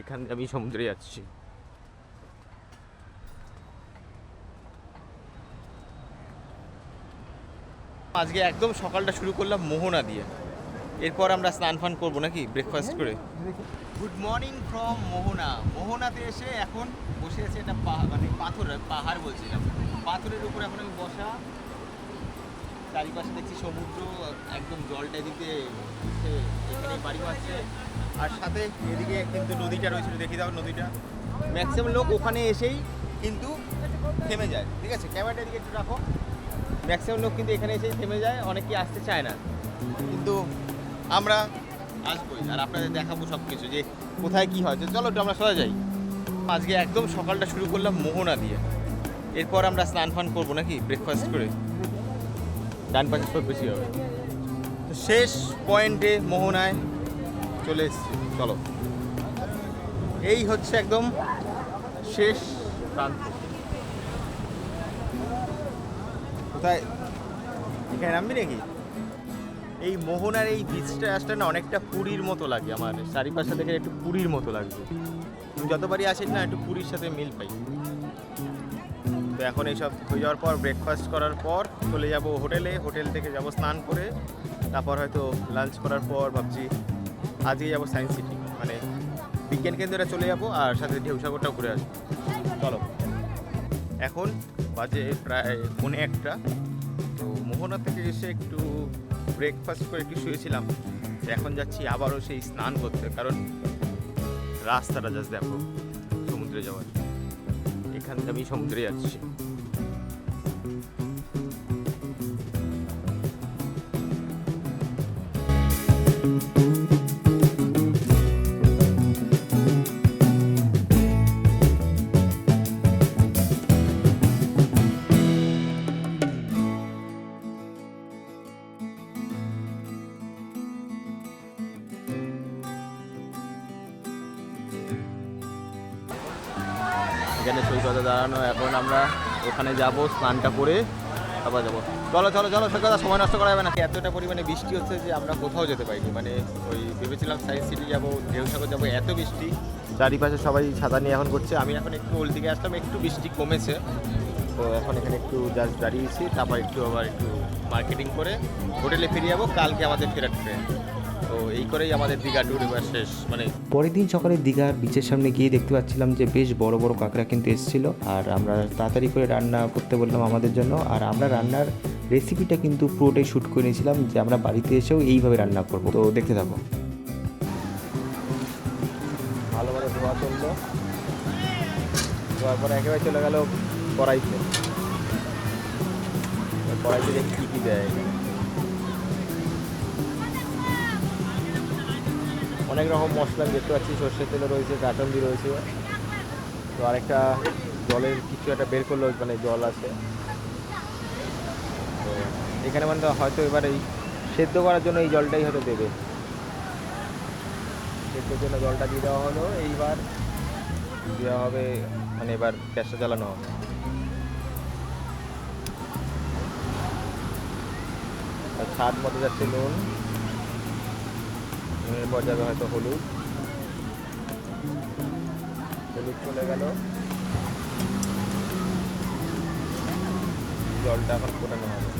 এখান আমি সমুদ্রে যাচ্ছি। আজকে একদম সকালটা শুরু করলাম মোহনা দিয়ে। এরপর আমরা স্নান ফান করব নাকি ব্রেকফাস্ট করে? Good morning from Mohona. মোহনাতে এসে এখন বসে আছে একটা মানে পাথর, পাহাড় বলছিলাম। পাথরের উপর এখন আমি বসা। চারিপাশে দেখছি সমুদ্র, একদম জলটা এদিকে এখানে বাড়ি পাচ্ছে আর সাথে এদিকে কিন্তু নদীটা রয়েছিল দেখি দাও নদীটা। ম্যাক্সিমাম লোক ওখানে এসেই কিন্তু থেমে যায়, ঠিক আছে? ক্যামেরাটা এদিকে একটু রাখো। ম্যাক্সিমাম লোক কিন্তু এখানে এসেই থেমে যায় অনেকেই আসতে চায় না। কিন্তু আমরা আসবোই আর আপনাদের দেখাবো সব কিছু যে কোথায় কি হয়। চলো একটু আমরা সোজা যাই। আজকে একদম সকালটা শুরু করলাম মোহনা দিয়ে। এরপর আমরা স্নান ফান করব নাকি? ব্রেকফাস্ট করে। ডান পাশে সব বেশি হবে। তো শেষ পয়েন্টে মোহনায় চলে এসেছি। চলো। এই হচ্ছে একদম শেষ প্রান্ত। কোথায়? এখানে নামবি নাকি? এই মোহনার এই বিচটা আসলে না অনেকটা পুরীর মতো লাগে আমার। চারিপাশে দেখে একটু পুরীর মতো তুমি যতবারই আসিস না, একটু পুরীর সাথে মিল পাই। তো এখন এইসব হয়ে যাওয়ার পর ব্রেকফাস্ট করার পর চলে যাব হোটেলে। হোটেল থেকে যাব স্নান করে। তারপর হয়তো লাঞ্চ করার পর ভাবছি আজকে যাব সায়েন্স সিটি মানে বিজ্ঞান কেন্দ্রে চলে যাব আর সাথে ঢেউসাগরটাও ঘুরে আসব। চলো। এখন বাজে প্রায় পৌনে একটা। তো মোহনা থেকে এসে একটু ব্রেকফাস্ট করে একটু শুয়েছিলাম। এখন যাচ্ছি আবারও সেই স্নান করতে। কারণ রাস্তাটা জাস্ট দেখো, সমুদ্রে যাওয়ার। এখান থেকে আমি সমুদ্রে যাচ্ছি এখানে সৈকতে দাঁড়ানো। এখন আমরা ওখানে যাব, স্নানটা করে আবার যাব। চলো চলো চলো, সৈকতে সময় নষ্ট করা যাবে না। এতটা পরিমাণে বৃষ্টি হচ্ছে যে আমরা কোথাও যেতে পারিনি। মানে ওই ভেবেছিলাম সায়েন্স সিটি যাব, ঢেউসাগর যাব, এত বৃষ্টি। চারিপাশে সবাই ছাতা নিয়ে এখন করছে। আমি এখন একটু ওল দিকে আসলাম, একটু বৃষ্টি কমেছে। তো এখন এখানে একটু জাস্ট দাঁড়িয়েছি। তারপর একটু আবার একটু মার্কেটিং করে হোটেলে ফিরে যাব। কালকে আমাদের ফেরার ট্রেন তো এই করেই আমাদের দীঘা ট্যুর এবার শেষ মানে পরের দিন সকালে দীঘার বিচের সামনে গিয়ে দেখতে পাচ্ছিলাম যে বেশ বড় বড় কাঁকড়া কিন্তু এসেছিল। আর আমরা তাড়াতাড়ি করে রান্না করতে বললাম আমাদের জন্য। আর আমরা রান্নার রেসিপিটা কিন্তু পুরোটাই শ্যুট করে নিয়েছিলাম যে আমরা বাড়িতে এসেও এইভাবে রান্না করব। তো দেখতে থাকো। ভালো ভালো ধোয়া চলল। ধোয়ার পরে একেবারে চলে গেল কড়াইতে। কড়াইতে দেখি কী কী দেয়। অনেক রকম মশলা আমি দেখতে পাচ্ছি, সর্ষের তেলে রয়েছে কাটন্দি রয়েছে। তো আরেকটা জলের কিছু একটা বের করল মানে জল আছে। তো এখানে মানে হয়তো এবার এই সেদ্ধ করার জন্য এই জলটাই হয়তো দেবে। সেদ্ধর জন্য জলটা দিয়ে দেওয়া হলো, এইবার দেওয়া হবে মানে এবার গ্যাসটা জ্বালানো হবে। স্বাদ মতো যাচ্ছে নুন। নুনের পর যাবে হয়তো হলুদ। হলুদ চলে গেল। জলটা এখন ফোটানো হবে।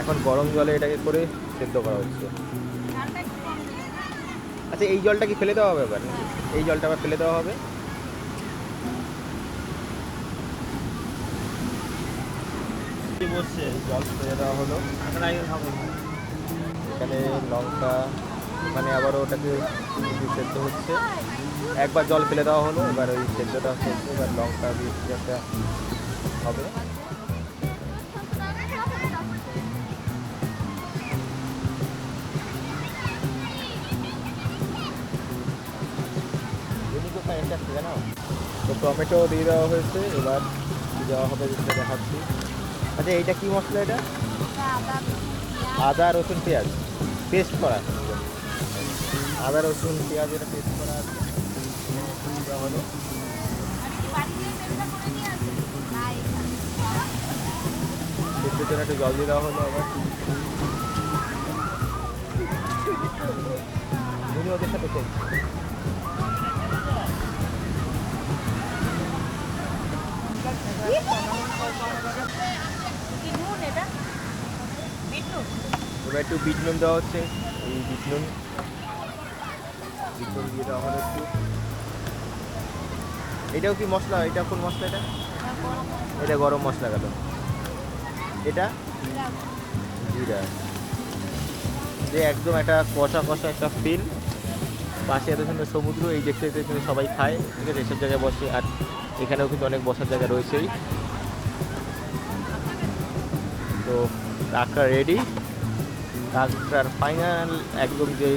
এখন গরম জলে এটাকে করে সেদ্ধ করা হচ্ছে। আচ্ছা এই জলটা কি ফেলে দেওয়া হবে এবার এই জলটা আবার ফেলে দেওয়া হবে? জল ফেলে দেওয়া হলো। এখানে লঙ্কা মানে আবারও ওটাকে সেদ্ধ হচ্ছে। একবার জল ফেলে দেওয়া হলো, এবার ওই সেদ্ধটা হচ্ছে, এবার লঙ্কা দিয়ে একটা হবে। তো টমেটো দিয়ে দেওয়া হয়েছে, এবার দেওয়া হবে যেটা দেখাচ্ছি। আচ্ছা এইটা কি মশলা এটা? আদা রসুন পেঁয়াজ। পেস্ট করা। আদা রসুন পেঁয়াজ এটা পেস্ট করা হলো পেছনে একটু জল দিয়ে দেওয়া হলো আবার। উনি ওদের সাথে খেলছে কি নুন এটা বিট নুন এবার একটু বিট নুন দেওয়া হচ্ছে। এই বিট নুন। বিট নুন দিয়ে দেওয়া হলো একটু। এটাও কি মশলা? এটা কোন মশলা এটা? এটা গরম মশলা গেল এটা? জিরা। যে একদম একটা কষা কষা একটা ফিল পাশে এত সুন্দর সমুদ্র, এই দেখতে দেখতে কিন্তু সবাই খায়। ঠিক আছে, এসব জায়গায় বসে। আর এখানেও কিন্তু অনেক বসার জায়গা রয়েছেই। তো কাঁকড়া রেডি কাঁকড়ার ফাইনাল একদম যে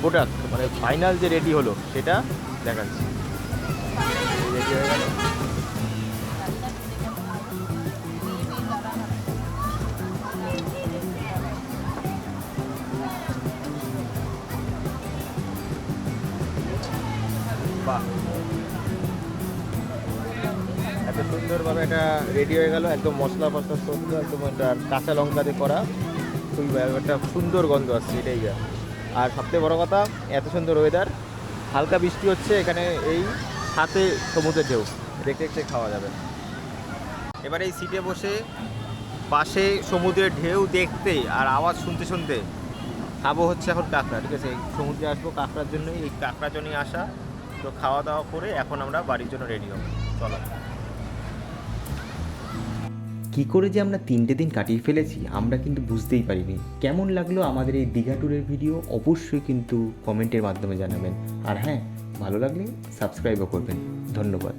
প্রোডাক্ট মানে ফাইনাল যে রেডি হলো, সেটা দেখাচ্ছি। এত সুন্দরভাবে এটা রেডি হয়ে গেল, একদম মশলা ফসলা সদ্য একদম এটা কাঁচা লঙ্কা দিয়ে করা। একটা সুন্দর গন্ধ আসছে, এটাই যা। আর সবথেকে বড় কথা, এত সুন্দর ওয়েদার হালকা বৃষ্টি হচ্ছে এখানে এই সাথে সমুদ্রের ঢেউ, দেখতে দেখতে খাওয়া যাবে। এবার এই সিটে বসে, পাশে সমুদ্রের ঢেউ দেখতে আর আওয়াজ শুনতে শুনতে খাব হচ্ছে এখন কাঁকড়া, ঠিক আছে? সমুদ্রে আসব কাঁকড়ার জন্যই, এই কাঁকড়ার জন্যই আসা। তো খাওয়া দাওয়া করে এখন আমরা বাড়ির জন্য রেডি হব। চলো। কি করে যে আমরা তিনটে দিন কাটিয়ে ফেলেছি, আমরা কিন্তু বুঝতেই পারিনি। কেমন লাগল আমাদের এই দীঘা ট্যুরের ভিডিও অবশ্যই কিন্তু কমেন্টের মাধ্যমে জানাবেন। আর হ্যাঁ ভালো লাগলে সাবস্ক্রাইবও করবেন। ধন্যবাদ।